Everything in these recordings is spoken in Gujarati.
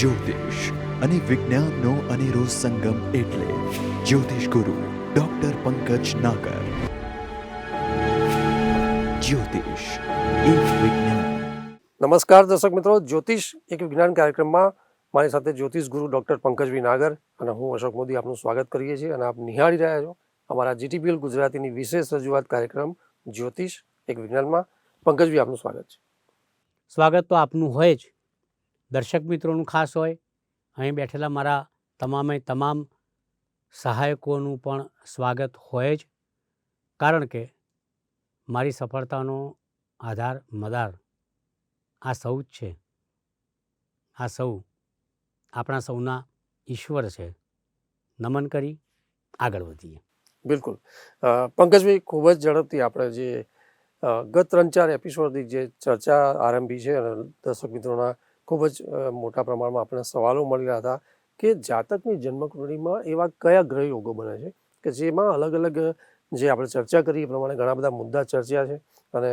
જ્યોતિષ અને વિજ્ઞાનનો અનેરો સંગમ એટલે જ્યોતિષ ગુરુ ડોક્ટર પંકજ નાગર. જ્યોતિષ એક વિજ્ઞાન. નમસ્કાર દર્શક મિત્રો જ્યોતિષ એક વિજ્ઞાન કાર્યક્રમમાં મારી સાથે જ્યોતિષ ગુરુ ડૉક્ટર પંકજભાઈ નાગર અને હું અશોક મોદી આપનું સ્વાગત કરીએ છીએ અને આપ નિહાળી રહ્યા છો અમારા જીટીપીએલ ગુજરાતીની વિશેષ રજૂઆત કાર્યક્રમ જ્યોતિષ એક વિજ્ઞાનમાં. પંકજભાઈ આપનું સ્વાગત છે. સ્વાગત તો આપનું હોય જ દર્શક મિત્રોનું ખાસ હોય. અહીં બેઠેલા મારા તમામે તમામ સહાયકોનું પણ સ્વાગત હોય જ. કારણ કે મારી સફળતાનો આધાર મદાર. આ સૌ જ છે. આ સૌ આપણા સૌના ઈશ્વર છે. નમન કરી આગળ વધીએ. બિલકુલ. પંકજભાઈ, ખૂબ જ ઝડપથી આપણે જે ગત ત્રણ ચાર એપિસોડથી જે ચર્ચા આરંભી છે અને દર્શક મિત્રોના ખૂબ જ મોટા પ્રમાણમાં આપણને સવાલો મળેલા હતા કે જાતકની જન્મકુંડળીમાં એવા કયા ગ્રહ યોગો બને છે? કે જેમાં અલગ અલગ જે આપણે ચર્ચા કરી એ પ્રમાણે ઘણા બધા મુદ્દા ચર્ચ્યા છે અને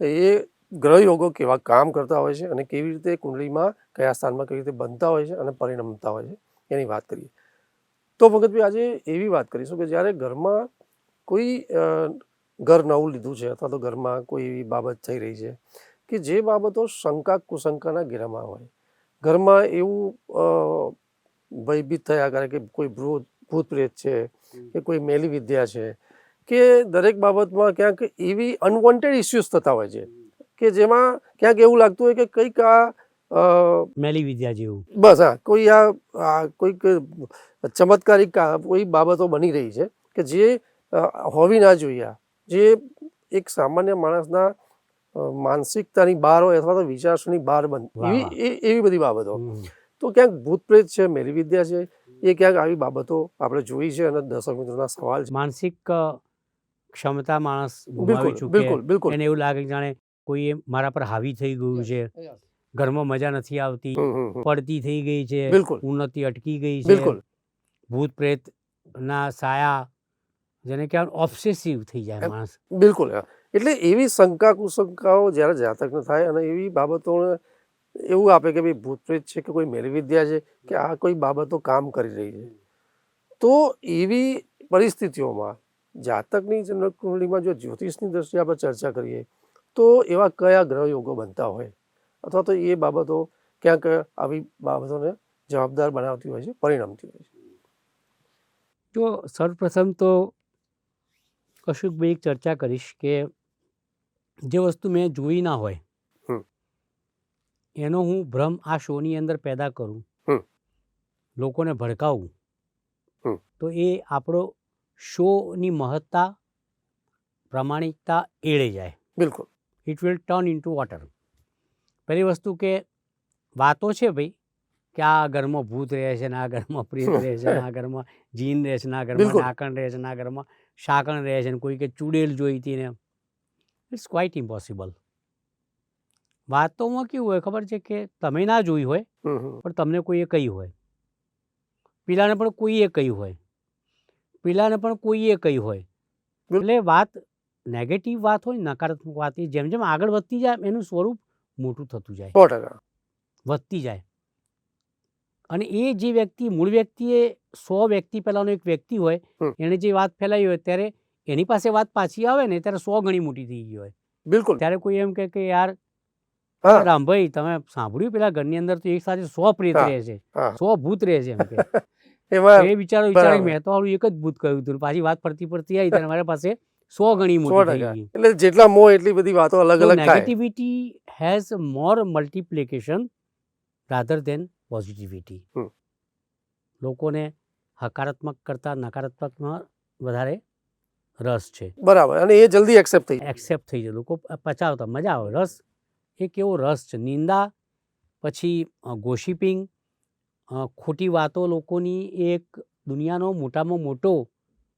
એ ગ્રહ યોગો કેવા કામ કરતા હોય છે અને કેવી રીતે કુંડળીમાં કયા સ્થાનમાં કેવી રીતે બનતા હોય છે અને પરિણમતા હોય છે એની વાત કરીએ. તો ભગતભાઈ આજે એવી વાત કરીશું કે જ્યારે ઘરમાં કોઈ ઘર નવું લીધું છે અથવા તો ઘરમાં કોઈ એવી બાબત થઈ રહી છે કે જે બાબતો શંકા કુશંકાના ઘેરામાં હોય. ઘરમાં એવું ભયભીત થયા કરે કે કોઈ ભૂત ભૂત પ્રેત છે કે કોઈ મેલી વિદ્યા છે કે દરેક બાબતમાં ક્યાંક એવી અનવોન્ટેડ ઇસ્યુઝ થતા હોય છે કે જેમાં ક્યાંક એવું લાગતું હોય કે કંઈક આ મેલી વિદ્યા જેવું. બસ હા કોઈ આ કોઈક ચમત્કારિક કોઈ બાબતો બની રહી છે કે જે હોવી ના જોઈએ જે એક સામાન્ય માણસના માનસિકતાની બહાર હોય અથવા તો વિચારસોની બહાર બંધ એવી એવી બધી બાબતો. તો ક્યાંક ભૂત પ્રેત છે મેરી વિદ્યા છે એ ક્યાંક આવી બાબતો આપણે જોઈ છે અને દર્શક મિત્રોના સવાલ છે. માનસિક ક્ષમતા માણસ ગુમાવી ચૂકે બિલકુલ બિલકુલ. એને એવું લાગે જાણે કોઈ મારા પર હાવી થઈ ગયું છે. ઘરમાં મજા નથી આવતી. પડતી થઈ ગઈ છે. બિલકુલ. ઉન્નતિ અટકી ગઈ છે. બિલકુલ. ભૂત પ્રેત ના સાયા જેને કહેવાય ઓબ્સેસિવ થઈ જાય માણસ. બિલકુલ. એટલે એવી શંકા કુશંકાઓ જ્યારે જાતકને થાય અને એવી બાબતોને એવું આપે કે ભાઈ ભૂત પ્રેત છે કે કોઈ મેળવિદ્યા છે કે આ કોઈ બાબતો કામ કરી રહી છે. તો એવી પરિસ્થિતિઓમાં જાતકની જન્મકુંડળીમાં જો જ્યોતિષની દ્રષ્ટિએ આપણે ચર્ચા કરીએ, તો એવા કયા ગ્રહ યોગો બનતા હોય? અથવા તો એ બાબતો ક્યાંક આવી બાબતોને જવાબદાર બનાવતી હોય છે, પરિણમતી હોય છે? જો સર્વપ્રથમ તો કશુંક એક ચર્ચા કરીશ કે જે વસ્તુ મેં જોઈ ના હોય એનો હું ભ્રમ આ શોની અંદર પેદા કરું લોકોને ભડકાવું તો એ આપણો શોની મહત્તા પ્રામાણિકતા એળે જાય. બિલકુલ. It will turn into water પહેલી વસ્તુ કે વાતો છે ભાઈ કે આ ઘરમાં ભૂત રહે છે ને આ ઘરમાં પ્રેત રહે છે ને આ ઘરમાં જીન રહે છે ને આ ઘરમાં નાકણ રહે છે ને આ ઘરમાં શાકણ રહે છે ને કોઈ કે ચૂડેલ જોઈતી ને ઇટ્સ ક્વાઇટ ઇમ્પોસિબલ વાતોમાં કેવું હોય ખબર છે કે તમે ના જોઈ હોય પણ તમને કોઈએ કહી હોય. પેલાને પણ કોઈએ કહી હોય. પેલાને પણ કોઈએ કહી હોય. એટલે વાત નેગેટિવ વાત હોય નકારાત્મક વાત જેમ જેમ આગળ વધતી જાય એનું સ્વરૂપ મોટું થતું જાય. વધતી જાય. અને એ જે વ્યક્તિ મૂળ વ્યક્તિએ સો વ્યક્તિ પહેલાંનો એક વ્યક્તિ હોય એણે જે વાત ફેલાવી હોય ત્યારે એની પાસે વાત પાછી આવે ને ત્યારે સો ગણી મોટી થઈ ગઈ હોય. બિલકુલ. ત્યારે કોઈ એમ કે યાર રામભાઈ તમે સાંભળ્યું પેલા ઘરની અંદર તો એક સાથે સો પ્રેત રહે છે? સો ભૂત રહે છે એમ કે. એ વિચારો વિચારો મેં તો એક જ ભૂત કહ્યું હતું પાછી વાત ફરતી ફરતી આવી ત્યારે મારા પાસે સો ગણી મોટી થઈ ગઈ. એટલે જેટલા મો એટલી બધી વાતો અલગ અલગ થાય. Negativity has more multiplication rather than positivity લોકોને હકારાત્મક કરતાં નકારાત્મકમાં વધારે રસ છે. બરાબર અને એ જલ્દી એક્સેપ્ટ થઈ એક્સેપ્ટ થઈ જાય. લોકો પચાવતા મજા આવે. રસ એક એવો રસ છે? નિંદા પછી ગોશિપિંગ ખોટી વાતો લોકોની એક દુનિયાનો મોટામાં મોટો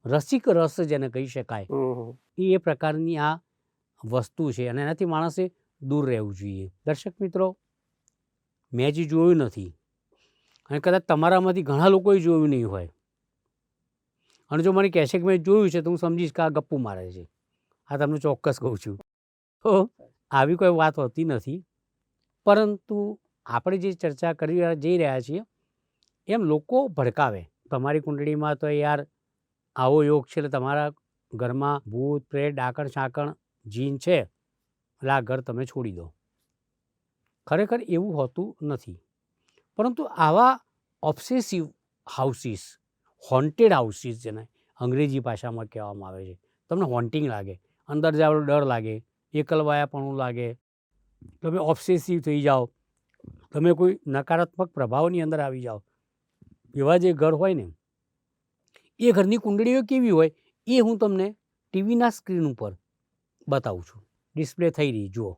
રસિક રસ જેને કહી શકાય. એ એ પ્રકારની આ વસ્તુ છે અને એનાથી માણસે દૂર રહેવું જોઈએ. દર્શક મિત્રો મેં જે જોયું નથી. અને કદાચ તમારામાંથી ઘણા લોકોએ જોયું નહીં હોય. અને જો મને કહેશે કે મેં જોયું છે, તો હું સમજીશ કે આ ગપ્પુ મારે છે. આ તમને ચોક્કસ કહું છું. તો આવી કોઈ વાત હોતી નથી. પરંતુ આપણે જે ચર્ચા કરી જઈ રહ્યા છીએ, એમ લોકો ભડકાવે. તમારી કુંડળીમાં તો યાર આવો યોગ છે, એટલે તમારા ઘરમાં ભૂત, પ્રેત, ડાકણ શાકણ જીન છે. એટલે આ ઘર તમે છોડી દો. ખરેખર એવું હોતું નથી. પરંતુ આવા ઓબ્સેસિવ હાઉસીસ હોન્ટેડ હાઉસીસ જેને અંગ્રેજી ભાષામાં કહેવામાં આવે છે. તમને હોન્ટિંગ લાગે અંદર જાવ ડર લાગે એકલવાયાપણું લાગે તમે ઓબ્સેસિવ થઈ જાઓ તમે કોઈ નકારાત્મક પ્રભાવની અંદર આવી જાઓ. એવા જે ઘર હોય ને એ ઘરની કુંડળીઓ કેવી હોય એ હું તમને ટીવીના સ્ક્રીન ઉપર બતાવું છું. ડિસ્પ્લે થઈ રહી જુઓ.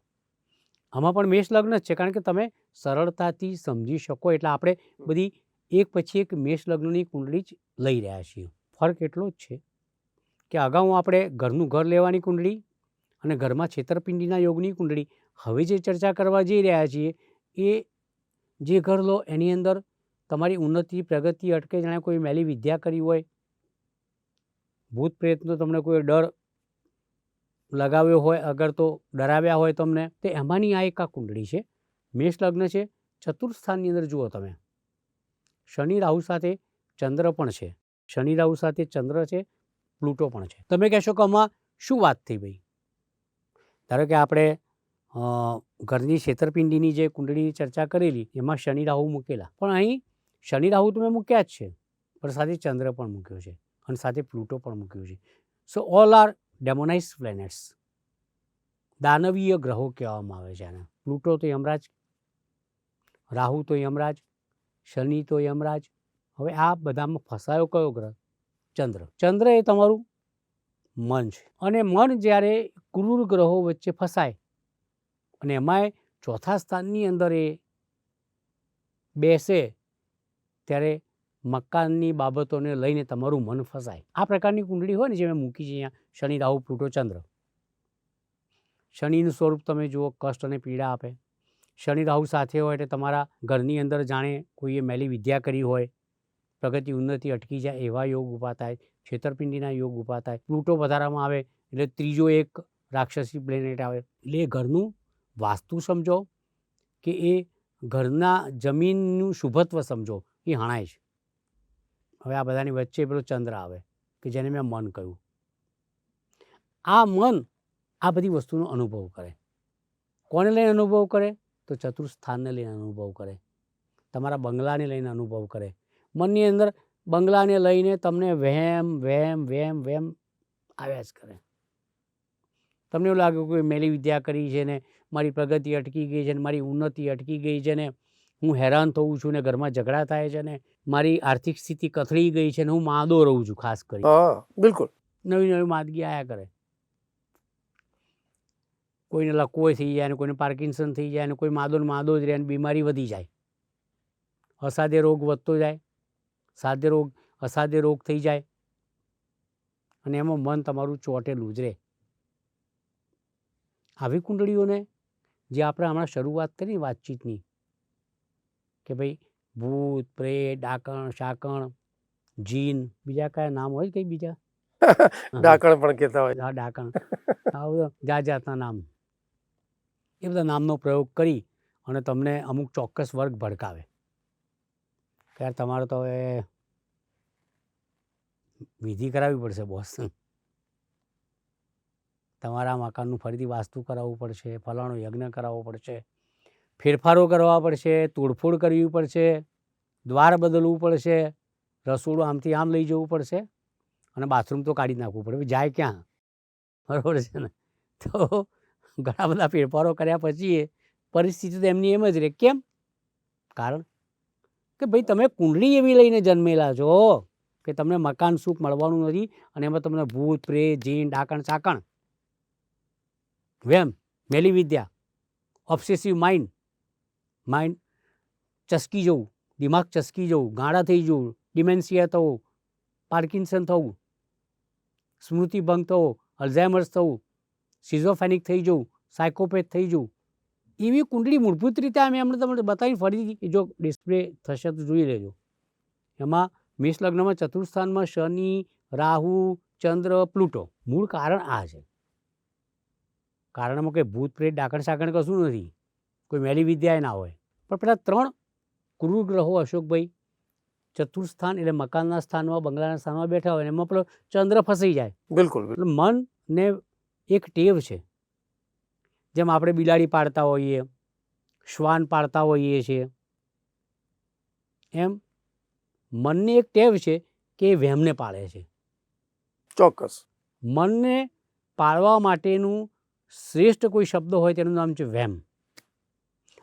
આમાં પણ મેષ લગ્ન જ છે કારણ કે તમે સરળતાથી સમજી શકો એટલે આપણે બધી એક પછી એક મેષ લગ્નની કુંડળી જ લઈ રહ્યા છીએ. ફરક એટલો જ છે કે અગાઉ આપણે ઘરનું ઘર લેવાની કુંડળી અને ઘરમાં છેતરપિંડીના યોગની કુંડળી, હવે જે ચર્ચા કરવા જઈ રહ્યા છીએ એ જે ઘર લો એની અંદર તમારી ઉન્નતિ, પ્રગતિ, અટકે જાણે કોઈ મેલી વિદ્યા કરી હોય, ભૂત પ્રેતનો તમને કોઈ ડર લગાવ્યો હોય, અગર તો ડરાવ્યા હોય તમને, તો એમાંની આ એક આ કુંડળી છે. મેષ લગ્ન છે ચતુર્થ સ્થાનની અંદર જુઓ તમે. શનિ રાહુ સાથે ચંદ્ર પણ છે. શનિ રાહુ સાથે ચંદ્ર છે, પ્લુટો પણ છે. તમે કહેશો કે આમાં શું વાત થઈ ભાઈ? ધારો કે આપણે ઘરની છેતરપિંડીની જે કુંડળીની ચર્ચા કરેલી, એમાં શનિ રાહુ મૂકેલા. પણ અહીં શનિ રાહુ તો મેં મૂક્યા જ છે, પણ સાથે ચંદ્ર પણ મૂક્યો છે અને સાથે પ્લુટો પણ મૂક્યો છે. So all are demonise planets. દાનવીય ગ્રહો કહેવામાં આવે છે આને. પ્લુટો તો યમરાજ, રાહુ તો યમરાજ શનિ તો યમરાજ. હવે આ બધામાં ફસાયો કયો ગ્રહ? ચંદ્ર. ચંદ્ર એ તમારું મન છે. અને મન જ્યારે ક્રૂર ગ્રહો વચ્ચે ફસાય, અને એમાંય ચોથા સ્થાનની અંદર એ બેસે, ત્યારે મકાનની બાબતોને લઈને તમારું મન ફસાય. આ પ્રકારની કુંડળી હોય ને જે મેં મૂકી છે અહીંયા શનિ, રાહુ, પ્લુટો, ચંદ્ર. શનિનું સ્વરૂપ તમે જુઓ, કષ્ટ અને પીડા આપે. શનિ રાહુ સાથે હોય એટલે તમારા ઘરની અંદર જાણે કોઈએ મેલી વિદ્યા કરી હોય, પ્રગતિ ઉન્નતિ અટકી જાય એવા યોગ ઊભા થાય, છેતરપિંડીના યોગ ઊભા થાય પ્લુટો વધારામાં આવે એટલે ત્રીજો એક રાક્ષસી પ્લેનેટ આવે. એટલે એ ઘરનું વાસ્તુ સમજો કે એ ઘરના જમીનનું શુભત્વ સમજો, એ હણાય છે. હવે આ બધાની વચ્ચે પેલો ચંદ્ર આવે કે જેને મેં મન કહ્યું. આ મન આ બધી વસ્તુનો અનુભવ કરે. કોને લઈને અનુભવ કરે? તો ચતુર્થ લઈને અનુભવ કરે. તમારા બંગલાને લઈને અનુભવ કરે. મનની અંદર બંગલાને લઈને તમને વહેમ વહેમ વહેમ વહેમ આવ્યા જ કરે. તમને એવું લાગે કે મેલી વિદ્યા કરી છે ને મારી પ્રગતિ અટકી ગઈ છે ને મારી ઉન્નતિ અટકી ગઈ છે ને હું હેરાન થઉં છું ને ઘરમાં ઝઘડા થાય છે ને મારી આર્થિક સ્થિતિ કથળી ગઈ છે ને હું માદો રહું છું ખાસ કરી બિલકુલ. નવી નવી માંદગી આયા કરે. કોઈને લકવો થઈ જાય ને કોઈને પાર્કિન્સન થઈ જાય ને કોઈ માદો ને માદો જ રહે ને બીમારી વધી જાય. અસાધ્ય રોગ વધતો જાય સાધ્ય રોગ અસાધ્ય રોગ થઈ જાય અને એમાં મન તમારું ચોટેલું જ રહે. આવી કુંડળીઓને જે આપણે હમણાં શરૂઆત કરી વાતચીતની કે ભાઈ ભૂત પ્રેત ડાકણ શાકણ જીન બીજા કયા નામ હોય કઈ બીજા? ડાકણ પણ કહેતા હોય. હા ડાકણ. જાત જાતના નામ. એ બધા નામનો પ્રયોગ કરી અને તમને અમુક ચોક્કસ વર્ગ ભડકાવે. યાર, તમારે તો હવે વિધિ કરાવવી પડશે, બોસ. તમારા મકાનનું ફરીથી વાસ્તુ કરાવવું પડશે, ફલાણો યજ્ઞ કરાવવો પડશે, ફેરફારો કરવા પડશે, તોડફોડ કરવી પડશે, દ્વાર બદલવું પડશે, રસોડું આમથી આમ લઈ જવું પડશે અને બાથરૂમ તો કાઢી નાખવું પડે. જાય ક્યાં? બરાબર છે ને? તો ઘણા બધા ફેરફારો કર્યા પછી પરિસ્થિતિ તો એમની એમ જ રહે. કેમ? કારણ કે ભાઈ તમે કુંડળી એવી લઈને જન્મેલા છો કે તમને મકાન સુખ મળવાનું નથી અને એમાં તમને ભૂત, પ્રેત, જીન, ડાકણ ચાકણ વેમ, મેલી વિદ્યા ઓબ્સેસિવ માઇન્ડ માઇન્ડ ચસકી જવું, દિમાગ ચસકી જવું ગાળા થઈ જવું ડિમેન્સિયા થવું પાર્કિન્સન થવું, સ્મૃતિભંગ થવો અલ્ઝાઇમર્સ થવું સિઝોફેનિક થઈ જવું સાયકોપેથ થઈ જવું. એવી કુંડળી મૂળભૂત રીતે અમે એમને તમને બતાવી ફરીથી જો ડિસ્પ્લે થશે તો જોઈ લેજો. એમાં મેષ લગ્નમાં ચતુર્થસ્થાનમાં શનિ રાહુ ચંદ્ર પ્લુટો. મૂળ કારણ આ છે. કારણમાં કંઈ ભૂત પ્રેત ડાકણ સાકણ કશું નથી. કોઈ મેલી વિદ્યાએ ના હોય. પણ પેલા ત્રણ ક્રૂર ગ્રહો અશોકભાઈ ચતુર્થસ્થાન એટલે મકાનના સ્થાનમાં બંગલાના સ્થાનમાં બેઠા હોય એમાં પેલો ચંદ્ર ફસાઈ જાય. બિલકુલ એટલે મન મનને એક ટેવ છે. જેમ આપણે બિલાડી પાળતા હોઈએ શ્વાન પાળતા હોઈએ છીએ એમ મનની એક ટેવ છે કે એ વહેમને પાળે છે. ચોક્કસ. મનને પાળવા માટેનું શ્રેષ્ઠ કોઈ શબ્દ હોય તેનું નામ છે વહેમ.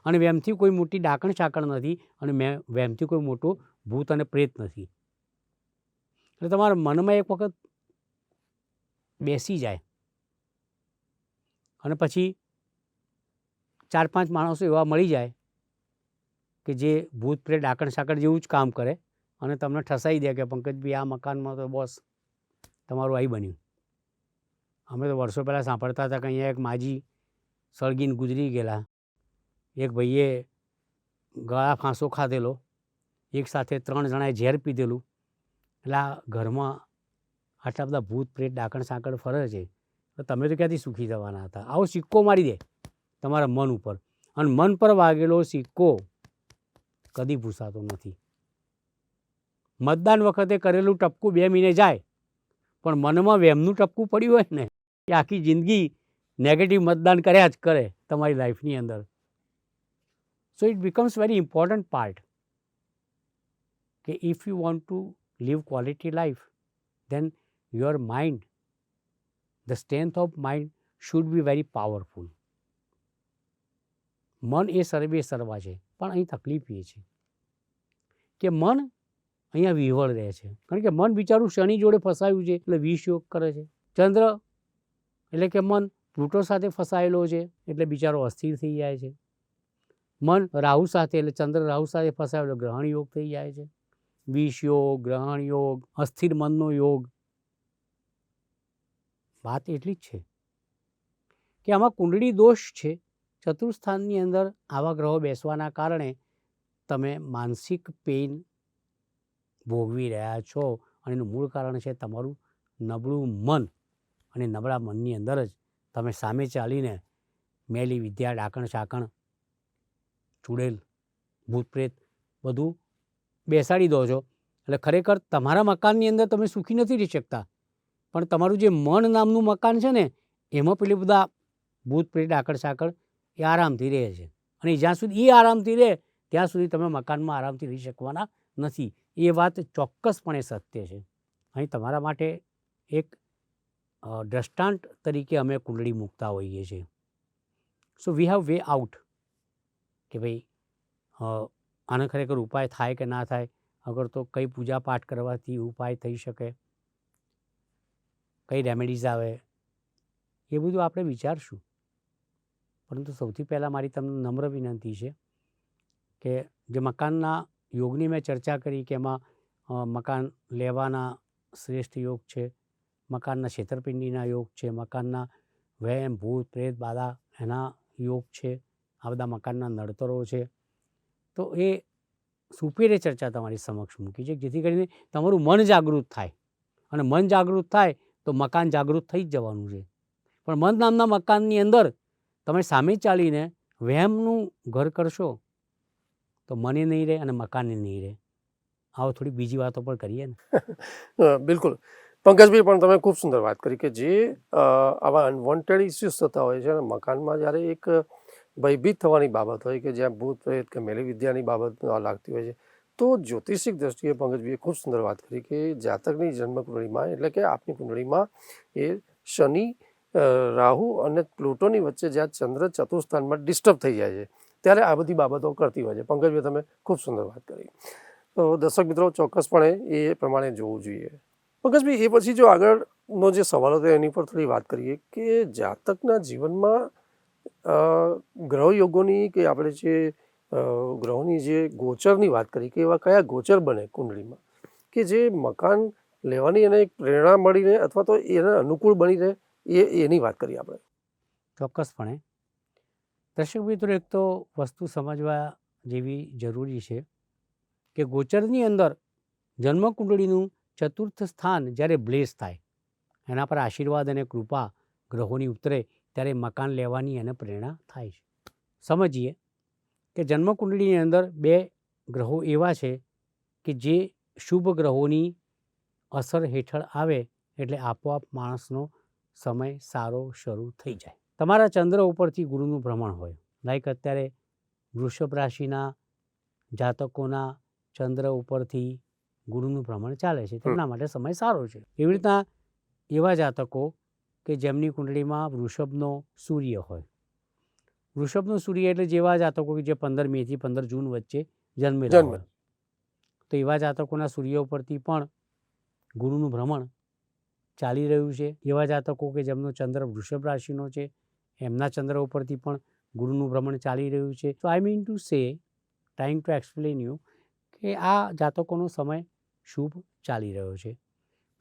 અને વહેમથી કોઈ મોટી ડાકણ ચાકણ નથી અને મેં વહેમથી કોઈ મોટું ભૂત અને પ્રેત નથી. એટલે તમારા મનમાં એક વખત બેસી જાય. અને પછી ચાર પાંચ માણસો એવા મળી જાય કે જે ભૂત પ્રેત ડાકણ સાકણ જેવું જ કામ કરે અને તમને ઠસાઈ દે કે પંકજભાઈ આ મકાનમાં તો બોસ તમારું આવી બન્યું. અમે તો વર્ષો પહેલાં સાંભળતા હતા કે અહીંયા એક માજી સળગીને ગુજરી ગયેલા. એક ભાઈએ ગળા ફાંસો ખાધેલો. એક સાથે ત્રણ જણાએ ઝેર પીધેલું. એટલે આ ઘરમાં આટલા બધા ભૂત પ્રેત ડાકણ સાંકળ ફરે છે. તો તમે તો ક્યાંથી સુખી થવાના હતા? આવો સિક્કો મારી દે તમારા મન ઉપર. અને મન પર વાગેલો સિક્કો કદી ભૂસાતો નથી. મતદાન વખતે કરેલું ટપકું બે મહિને જાય પણ મનમાં વહેમનું ટપકું પડ્યું હોય ને એ આખી જિંદગી નેગેટિવ મતદાન કર્યા જ કરે તમારી લાઈફની અંદર. So it becomes very important part કે if you want to live quality life then your mind, the strength of mind should be very powerful. મન એ સર્વે સર્વા છે, પણ અહીં તકલીફ એ છે કે મન અહીંયા વિહવળ રહે છે. કારણ કે મન બિચારું શનિ જોડે ફસાયું છે, એટલે વિષ યોગ કરે છે. ચંદ્ર એટલે કે મન પ્લુટો સાથે ફસાયેલો છે, એટલે બિચારો અસ્થિર થઈ જાય છે. મન રાહુ સાથે, એટલે ચંદ્ર રાહુ સાથે ફસાયેલો, ગ્રહણ યોગ થઈ જાય છે. વિષ યોગ, ગ્રહણ યોગ, અસ્થિર મનનો યોગ વાત એટલી જ છે કે આમાં કુંડળી દોષ છે. ચતુર્સ્થાનની અંદર આવા ગ્રહો બેસવાના કારણે તમે માનસિક પેઇન ભોગવી રહ્યા છો અને એનું મૂળ કારણ છે તમારું નબળું મન અને નબળા મનની અંદર જ તમે સામે ચાલીને મેલી વિદ્યા, ડાકણ શાકણ ચૂડેલ, ભૂત પ્રેત બધું બેસાડી દો છો. એટલે ખરેખર તમારા મકાનની અંદર તમે સુખી નથી રહી શકતા. પણ તમારું જે મન નામનું મકાન છે ને, એમાં પેલી બધા ભૂત પ્રેત આકડ સાકડ એ આરામથી રહે છે. અને જ્યાં સુધી એ આરામથી રહે, ત્યાં સુધી તમે મકાનમાં આરામથી રહી શકવાના નથી. એ વાત ચોક્કસપણે સત્ય છે. અહીં તમારા માટે એક દ્રષ્ટાંત તરીકે અમે કુંડળી મૂકતા હોઈએ છીએ. So we have way out કે ભાઈ આનો ખરેખર ઉપાય થાય કે ના થાય, અગર તો કઈ પૂજા પાઠ કરવાથી ઉપાય થઈ શકે. કઈ રેમેડીઝ આવે, એ બધું આપણે વિચારશું. પરંતુ સૌથી પહેલાં મારી તમને નમ્ર વિનંતી છે કે જે મકાનના યોગની મેં ચર્ચા કરી કે એમાં મકાન લેવાના શ્રેષ્ઠ યોગ છે, મકાનના છેતરપિંડીના યોગ છે, મકાનના વહેમ, ભૂત, પ્રેત, બાધા એના યોગ છે, આ બધા મકાનના નડતરો છે. તો એ સુપેરે ચર્ચા તમારી સમક્ષ મૂકી છે, જેથી કરીને તમારું મન જાગૃત થાય. અને મન જાગૃત થાય તો મકાન જાગૃત થઈ જ જવાનું છે. પણ મન નામના મકાનની અંદર તમે સામે ચાલીને વહેમનું ઘર કરશો, તો મને નહીં રહે અને મકાને નહીં રહે. આવો થોડી બીજી વાતો પણ કરીએ ને. બિલકુલ. પંકજભાઈ, પણ તમે ખૂબ સુંદર વાત કરી કે જે આવા અનવોન્ટેડ ઇસ્યુઝ થતા હોય છે અને મકાનમાં જ્યારે એક ભયભીત થવાની બાબત હોય કે જ્યાં ભૂત પ્રેત કે મેલી વિદ્યાની બાબત લાગતી હોય છે તો જ્યોતિષિક દ્રષ્ટિએ પંકજભાઈએ ખૂબ સુંદર વાત કરી કે જાતકની જન્મ કુંડળીમાં એટલે કે આપની કુંડળીમાં એ શનિ રાહુ અને પ્લુટોની વચ્ચે જ્યાં ચંદ્ર ચતુર્સ્થાનમાં ડિસ્ટર્બ થઈ જાય છે, ત્યારે આ બધી બાબતો કરતી હોય છે. પંકજભાઈ તમે ખૂબ સુંદર વાત કરી. તો દર્શક મિત્રો, ચોક્કસપણે એ પ્રમાણે જોવું જોઈએ. પંકજભાઈ, એ પછી જો આગળનો જે સવાલ હતો એની પર થોડી વાત કરીએ કે જાતકના જીવનમાં ગ્રહ યોગોની કે આપણે જે ગ્રહોની જે ગોચરની વાત કરી કે એવા કયા ગોચર બને કુંડળીમાં? કે જે મકાન લેવાની એને એક પ્રેરણા મળી રહે અથવા તો એને અનુકૂળ બની રહે, એ એની વાત કરીએ આપણે. ચોક્કસપણે. દર્શક મિત્રો, એક તો વસ્તુ સમજવા જેવી જરૂરી છે કે ગોચરની અંદર જન્મકુંડળીનું ચતુર્થ સ્થાન જ્યારે બ્લેસ થાય, એના પર આશીર્વાદ અને કૃપા ગ્રહોની ઉતરે, ત્યારે મકાન લેવાની એને પ્રેરણા થાય છે. સમજીએ. કે જન્મકુંડળીની અંદર બે ગ્રહો એવા છે કે જે શુભ ગ્રહોની અસર હેઠળ આવે એટલે આપોઆપ માણસનો સમય સારો શરૂ થઈ જાય. તમારા ચંદ્ર ઉપરથી ગુરુનું ભ્રમણ હોય. લાઈક અત્યારે વૃષભ રાશિના જાતકોના ચંદ્ર ઉપરથી ગુરુનું ભ્રમણ ચાલે છે. તેમના માટે સમય સારો છે. એવી રીતના એવા જાતકો કે જેમની કુંડળીમાં વૃષભનો સૂર્ય હોય. વૃષભનો સૂર્ય એટલે જેવા જાતકો કે જે પંદર મેથી પંદર જૂન વચ્ચે જન્મેલા. હોય. તો એવા જાતકોના સૂર્ય ઉપરથી પણ ગુરુનું ભ્રમણ ચાલી રહ્યું છે. એવા જાતકો કે જેમનો ચંદ્ર વૃષભ રાશિનો છે એમના ચંદ્ર ઉપરથી પણ ગુરુનું ભ્રમણ ચાલી રહ્યું છે. તો I mean to say time to explain you કે આ જાતકોનો સમય શુભ ચાલી રહ્યો છે.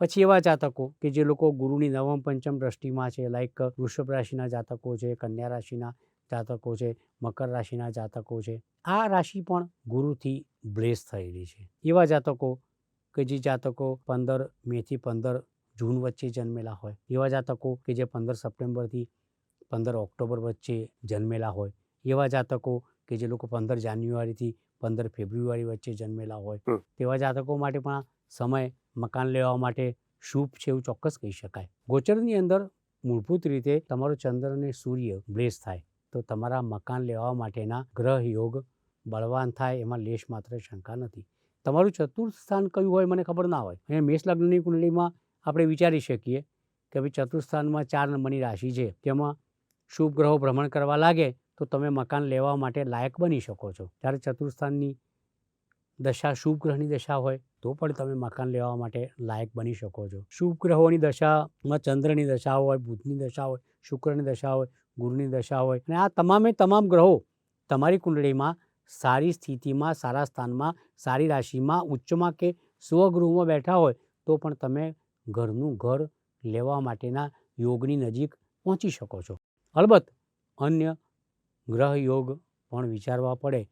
પછી એવા જાતકો કે જે લોકો ગુરુની નવમ પંચમ દ્રષ્ટિમાં છે લાઈક વૃષભ રાશિના જાતકો છે કન્યા રાશિના જાતકો છે મકર રાશિના જાતકો છે. આ રાશિ પણ ગુરુથી બ્લેસ થયેલી છે. એવા જાતકો કે જે જાતકો પંદર મેથી પંદર જૂન વચ્ચે જન્મેલા હોય. એવા જાતકો કે જે પંદર સપ્ટેમ્બરથી પંદર ઓક્ટોબર વચ્ચે જન્મેલા હોય. એવા જાતકો કે જે લોકો પંદર જાન્યુઆરીથી પંદર ફેબ્રુઆરી વચ્ચે જન્મેલા હોય. તેવા જાતકો માટે પણ સમય મકાન લેવા માટે શુભ છે એવું ચોક્કસ કહી શકાય. ગોચરની અંદર મૂળભૂત રીતે તમારો ચંદ્ર અને સૂર્ય બ્લેસ થાય. તો તમારા મકાન લેવા માટેના ગ્રહ યોગ બળવાન થાય એમાં લેશ માત્ર શંકા નથી. તમારું ચતુર્થ સ્થાન કયું હોય મને ખબર ના હોય. અહીંયા મેષ લગ્નની કુંડળીમાં આપણે વિચારી શકીએ કે ભાઈ ચતુર્થ સ્થાનમાં ચાર નંબરની રાશિ છે. તેમાં શુભ ગ્રહો ભ્રમણ કરવા લાગે તો તમે મકાન લેવા માટે લાયક બની શકો છો. જ્યારે ચતુર્થ સ્થાનની દશા શુભ ગ્રહની દશા હોય તો પણ તમે મકાન લેવા માટે લાયક બની શકો છો. શુભ ગ્રહોની દશામાં ચંદ્રની દશા હોય, બુધની દશા હોય, શુક્રની દશા હોય ગુરુની દશા હોય. અને આ તમામે તમામ ગ્રહો તમારી કુંડળીમાં સારી સ્થિતિમાં, સારા સ્થાનમાં, સારી રાશિમાં, ઉચ્ચમાં કે સ્વગૃહમાં બેઠા હોય, તો પણ તમે ઘરનું ઘર લેવા માટેના યોગની નજીક પહોંચી શકો છો. અલબત્ત, અન્ય ગ્રહ યોગ પણ વિચારવા પડે.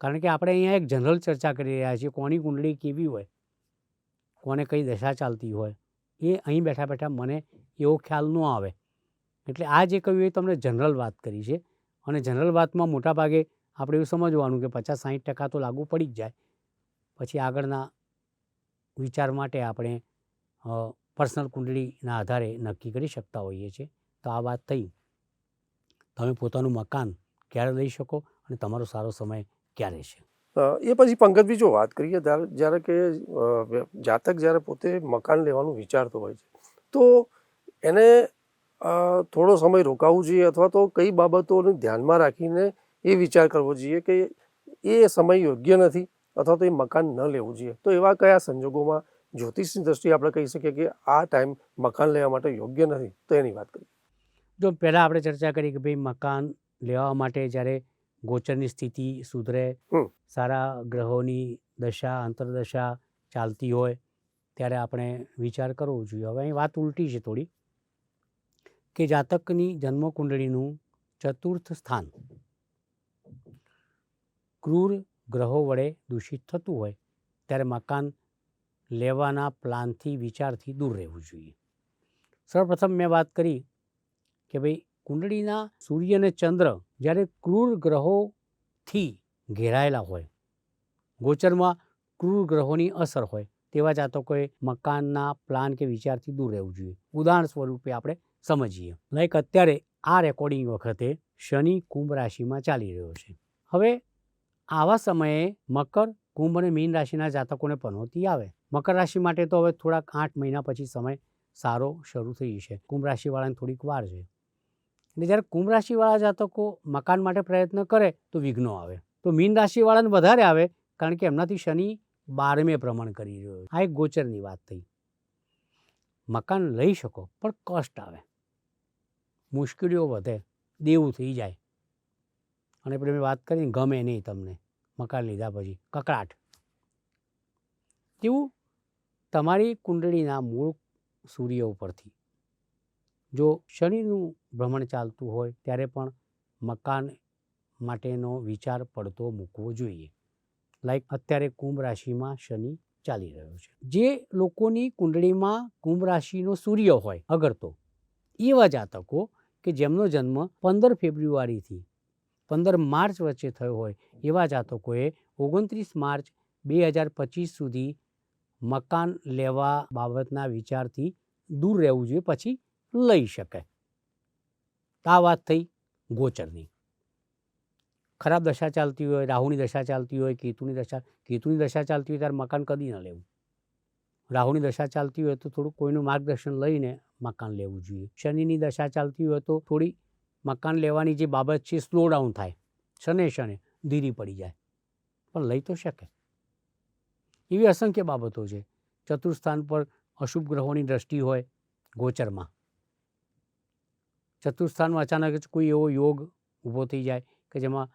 કારણ કે આપણે અહીંયા એક જનરલ ચર્ચા કરી રહ્યા છીએ, કોની કુંડળી કેવી હોય, કોને કઈ દશા ચાલતી હોય. એ અહીં બેઠા બેઠા મને એવો ખ્યાલ ન આવે. એટલે આ જે કહ્યું એ તમને જનરલ વાત કરી છે. અને જનરલ વાતમાં મોટાભાગે આપણે એવું સમજવાનું કે પચાસ સાહીઠ ટકા તો લાગુ પડી જ જાય. પછી આગળના વિચાર માટે આપણે પર્સનલ કુંડળીના આધારે નક્કી કરી શકતા હોઈએ છીએ. તો આ વાત થઈ. તમે પોતાનું મકાન ક્યારે લઈ શકો અને તમારો સારો સમય ક્યારે છે એ પછી પંકજભાઈ જો વાત કરીએ જ્યારે કે જાતક જ્યારે પોતે મકાન લેવાનું વિચારતો હોય છે, તો એને થોડો સમય રોકાવું જોઈએ અથવા તો કઈ બાબતોને ધ્યાનમાં રાખીને એ વિચાર કરવો જોઈએ કે એ સમય યોગ્ય નથી અથવા તો એ મકાન ન લેવું જોઈએ. તો એવા કયા સંજોગોમાં જ્યોતિષની દ્રષ્ટિએ આપણે કહી શકીએ કે આ ટાઈમ મકાન લેવા માટે યોગ્ય નથી? તો એની વાત કરીએ. જો પહેલાં આપણે ચર્ચા કરી કે ભાઈ મકાન લેવા માટે જ્યારે ગોચરની સ્થિતિ સુધરે સારા ગ્રહોની દશા અંતરદશા ચાલતી હોય ત્યારે આપણે વિચાર કરવો જોઈએ. હવે અહીં વાત ઉલટી છે થોડી. કે જાતકની જન્મકુંડળીનું ચતુર્થ સ્થાન. ક્રૂર ગ્રહો વડે દૂષિત થતું હોય, ત્યારે મકાન લેવાના પ્લાનથી, વિચારથી દૂર રહેવું જોઈએ. સર્વપ્રથમ મેં વાત કરી કે ભાઈ, કુંડળીના સૂર્ય અને ચંદ્ર જ્યારે ક્રૂર ગ્રહોથી ઘેરાયેલા હોય, ગોચરમાં ક્રૂર ગ્રહોની અસર હોય, તેવા જાતકોએ મકાનના પ્લાન કે વિચારથી દૂર રહેવું જોઈએ. ઉદાહરણ સ્વરૂપે આપણે સમજીએ. લાઈક અત્યારે આ રેકોર્ડિંગ વખતે શનિ કુંભ રાશિમાં ચાલી રહ્યો છે. હવે આવા સમયે મકર કુંભ અને મીન રાશિના જાતકોને પનોતી આવે. મકર રાશિ માટે તો હવે થોડાક આઠ મહિના પછી સમય સારો શરૂ થઈ જશે. કુંભ રાશિવાળાને થોડીક વાર છે. એટલે જ્યારે કુંભ રાશિવાળા જાતકો મકાન માટે પ્રયત્ન કરે તો વિઘ્નો આવે. તો મીન રાશિવાળાને વધારે આવે કારણ કે એમનાથી શનિ બારમે ભ્રમણ કરી રહ્યો આ એક ગોચરની વાત થઈ. મકાન લઈ શકો, પણ કષ્ટ આવે. મુશ્કેલીઓ વધે, દેવું થઈ જાય. અને પેલી મેં વાત કરીને ગમે નહીં તમને, મકાન લીધા પછી કકડાટ તેવું તમારી કુંડળીના મૂળ સૂર્ય ઉપરથી. જો શનિનું ભ્રમણ ચાલતું હોય, ત્યારે પણ મકાન માટેનો વિચાર પડતો મૂકવો જોઈએ. લાઈક અત્યારે કુંભ રાશિમાં શનિ ચાલી રહ્યો છે. જે લોકોની કુંડળીમાં કુંભ રાશિનો સૂર્ય હોય, અગર તો, એવા જાતકો કે જેમનો જન્મ પંદર ફેબ્રુઆરીથી પંદર માર્ચ વચ્ચે થયો હોય, એવા જાતકોએ ઓગણત્રીસ માર્ચ બે હજાર પચીસ સુધી મકાન લેવા બાબતના વિચારથી દૂર રહેવું જોઈએ, પછી લઈ શકે આ વાત થઈ ગોચરની. ખરાબ દશા ચાલતી હોય, રાહુની દશા ચાલતી હોય, કેતુની દશા કેતુની દશા ચાલતી હોય ત્યારે મકાન કદી ન લેવું. રાહુની દશા ચાલતી હોય તો થોડું કોઈનું માર્ગદર્શન લઈને મકાન લેવું જોઈએ. શનિની દશા ચાલતી હોય તો થોડી મકાન લેવાની જે બાબત છે સ્લો ડાઉન થાય. શને શને ધીરી પડી જાય. પણ લઈ તો શકે. એવી અસંખ્ય બાબતો છે. ચતુર્સ્થાન પર અશુભ ગ્રહોની દ્રષ્ટિ હોય ગોચરમાં. ચતુર્સ્થાનમાં અચાનક જ કોઈ એવો યોગ ઊભો થઈ જાય કે જેમાં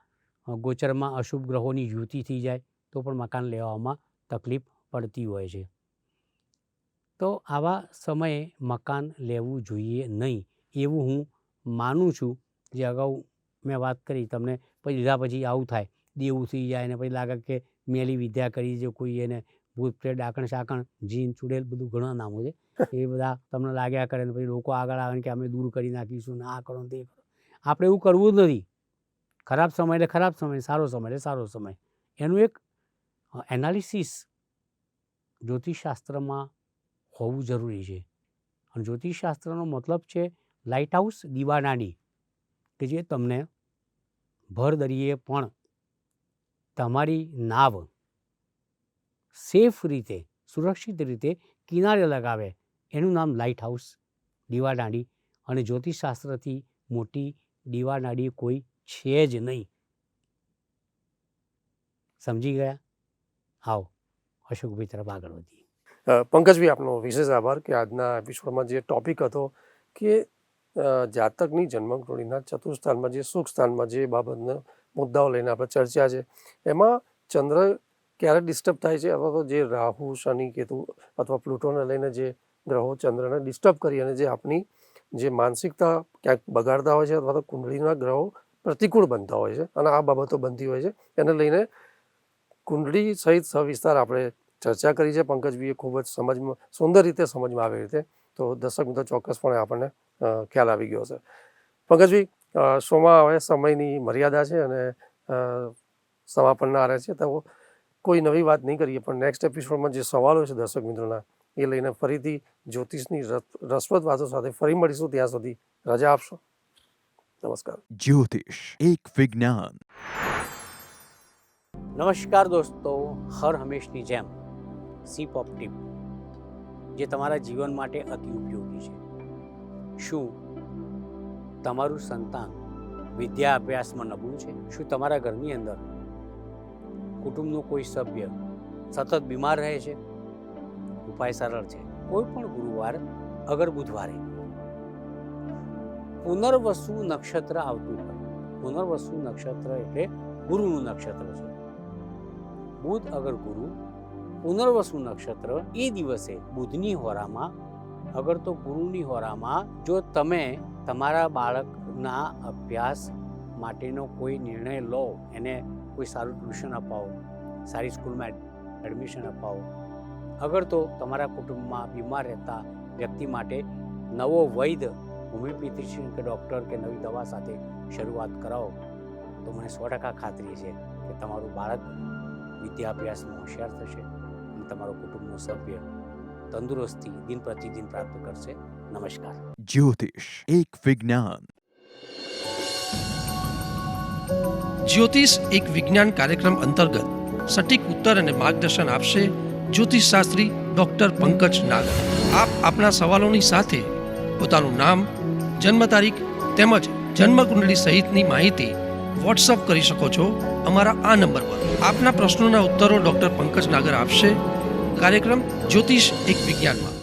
ગોચરમાં અશુભ ગ્રહોની યુતિ થઈ જાય તો પણ મકાન લેવામાં તકલીફ પડતી હોય છે. તો આવા સમયે મકાન લેવું જોઈએ નહીં. એવું હું માનું છું. જે અગાઉ મેં વાત કરી તમને, પછી લીધા પછી આવું થાય. દેવું થઈ જાય ને પછી લાગે કે મેલી વિદ્યા કરી છે કોઈ એને ભૂત પ્રેત, ડાકણ, શાકણ, જીન, ચુડેલ બધું ઘણા નામો છે. એ બધા તમને લાગ્યા કરે ને પછી લોકો આગળ આવે કે અમે દૂર કરી નાખીશું ને આ કરો ને તે કરો. આપણે એવું કરવું જ નથી. ખરાબ સમય એટલે ખરાબ સમય, સારો સમય એટલે સારો સમય. એનું એક એનાલિસિસ જ્યોતિષશાસ્ત્રમાં હોવું જરૂરી છે. અને જ્યોતિષશાસ્ત્રનો મતલબ છે લાઇટ હાઉસ દીવાનાની કે જે તમને ભરદરીએ પણ તમારી નાવ સેફ રીતે સુરક્ષિત રીતે કિનારે લગાવે. એનું નામ લાઇટ હાઉસ દીવાનાડી અને જ્યોતિષશાસ્ત્રથી મોટી દીવાનાડી કોઈ છે જ નહીં. સમજી ગયા? આવો અશોકભાઈ તરફ આગળ વધીએ. અ, પંકજભાઈ આપનો વિશેષ આભાર કે આજના એપિસોડમાં જે ટોપિક હતો કે જાતકની જન્મકુંડળીના ચતુર્સ્થાનમાં જે સુખ સ્થાનમાં જે બાબતના મુદ્દાઓ લઈને આપણે ચર્ચા છે, એમાં ચંદ્ર ક્યારે ડિસ્ટર્બ થાય છે અથવા તો જે રાહુ, શનિ, કેતુ અથવા પ્લુટોને લઈને જે ગ્રહો ચંદ્રને ડિસ્ટર્બ કરી અને જે આપણી જે માનસિકતા ક્યાંક બગાડતા હોય છે અથવા તો કુંડળીના ગ્રહો પ્રતિકૂળ બનતા હોય છે અને આ બાબતો બનતી હોય છે, એને લઈને કુંડળી સહિત સવિસ્તાર આપણે ચર્ચા કરી છે. પંકજભાઈએ ખૂબ જ સમજમાં સુંદર રીતે સમજમાં આવી રીતે. તો દર્શક મિત્રો ચોક્કસપણે આપણને ખ્યાલ આવી ગયો છે પંકજભાઈ શોમાં હવે સમયની મર્યાદા છે અને સમાપનના આરે છે. તો કોઈ નવી વાત નહીં કરીએ પણ નેક્સ્ટ એપિસોડમાં જે સવાલો છે દર્શક મિત્રોના એ લઈને ફરીથી જ્યોતિષની રસ- રસપ્રદ વાતો સાથે ફરી મળીશું. ત્યાં સુધી રજા આપશો. નમસ્કાર. જ્યોતિષ એક વિજ્ઞાન. નમસ્કાર દોસ્તો. હર હંમેશની જેમ. સી ઓફ ટીપ જે તમારા જીવન માટે અતિ ઉપયોગી છે. શું તમારું સંતાન વિદ્યા અભ્યાસમાં નબળું છે? શું તમારા ઘરની અંદર કુટુંબનો કોઈ સભ્ય સતત બીમાર રહે છે? ઉપાય સરળ છે. કોઈ પણ ગુરુવાર, અગર બુધવારે પુનર્વસુ નક્ષત્ર આવતું હોય. પુનર્વસુ નક્ષત્ર એટલે ગુરુનું નક્ષત્ર છે. બુધ અગર ગુરુ પુનર્વસુ નક્ષત્ર એ દિવસે બુધની હોરામાં અગર તો ગુરુની હોરામાં, જો તમે તમારા બાળકના અભ્યાસ માટેનો કોઈ નિર્ણય લો, એને કોઈ સારું ટ્યુશન અપાવો, સારી સ્કૂલમાં એડમિશન અપાવો અગર તો તમારા કુટુંબમાં બીમાર રહેતા વ્યક્તિ માટે નવો વૈદ હોમિયોપેથિશિયન કે ડૉક્ટર કે નવી દવા સાથે શરૂઆત કરાવો, તો મને સો ટકા ખાતરી છે કે તમારું બાળક વિદ્યાભ્યાસમાં હોશિયાર થશે. અને તમારો કુટુંબનો સભ્ય તંદુરસ્તી દિન પ્રતિદિન પ્રાપ્ત કરશે. નમસ્કાર. જ્યોતિષ એક વિજ્ઞાન. જ્યોતિષ એક વિજ્ઞાન કાર્યક્રમ અંતર્ગત સટીક ઉત્તર અને માર્ગદર્શન આપશે જ્યોતિષ શાસ્ત્રી ડોક્ટર પંકજ નાગર આપ આપના સવાલોની સાથે પોતાનું નામ જન્મ તારીખ તેમજ જન્મકુંડળી સહિતની માહિતી વોટ્સઅપ કરી શકો છો અમારા આ નંબર પર આપના પ્રશ્નોના ઉત્તરો ડોક્ટર પંકજ નાગર આપશે. કાર્યક્રમ જ્યોતિષ એક વિજ્ઞાનમાં.